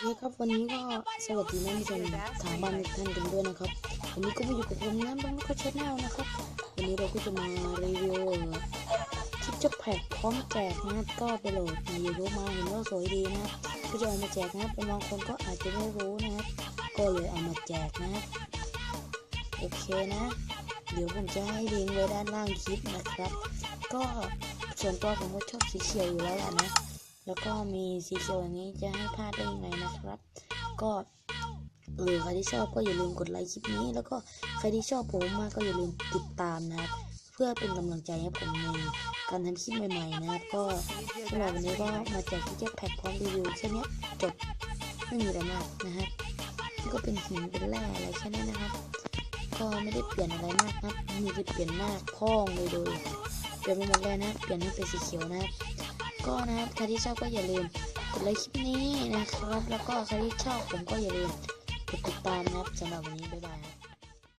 โอเคครับวันนี้ก็สวัสดีท่านผู้ชมทางบ้านทุกท่านกันด้วยนะครับวันนี้ก็มาอยู่กับผมนะบังคับชแนลนะครับ วันนี้เราก็จะมารีวิวชิปจ็อกแพ็คพร้อมแจกนะครับก็ไปโหลดในยูทูบมาเห็นว่าสวยดีนะครับก็จะเอามาแจกนะครับเป็นบางคนก็อาจจะไม่รู้นะครับก็เลยเอามาแจกนะครับโอเคนะ เดี๋ยวผมจะให้ลิงก์ไว้ด้านล่างคลิปนะครับ ก็ส่วนตัวผมก็ชอบสีเขียวอยู่แล้วแหละนะ แล้วก็มีสีเขียวอย่างนี้จะให้พลาดได้ยังไงนะครับ ก็เออใครที่ชอบก็อย่าลืมกดไลค์คลิปนี้ แล้วก็ใครที่ชอบผมมากก็อย่าลืมติดตามนะครับเพื่อเป็นกำลังใจให้ผมในการทำคลิปใหม่ๆนะครับก็สำหรับวันนี้ก็มาแจกที่แจ็คแพ็คพร้อมรีวิวแค่นี้จบไม่มีอะไรมากนะครับนี่ก็เป็นหินเป็นแร่อะไรแค่นั้นนะครับ ก็ไม่ได้เปลี่ยนอะไรมากครับมีที่เปลี่ยนมากพ้องเลยโดยเปลี่ยนไปหมดเลยนะเปลี่ยนให้เป็นสีเขียวนะครับ ก็นะครับใครที่ชอบก็อย่าลืมกดไลค์คลิปนี้นะครับ แล้วก็ใครที่ชอบผมก็อย่าลืมกดติดตามนะครับสำหรับวันนี้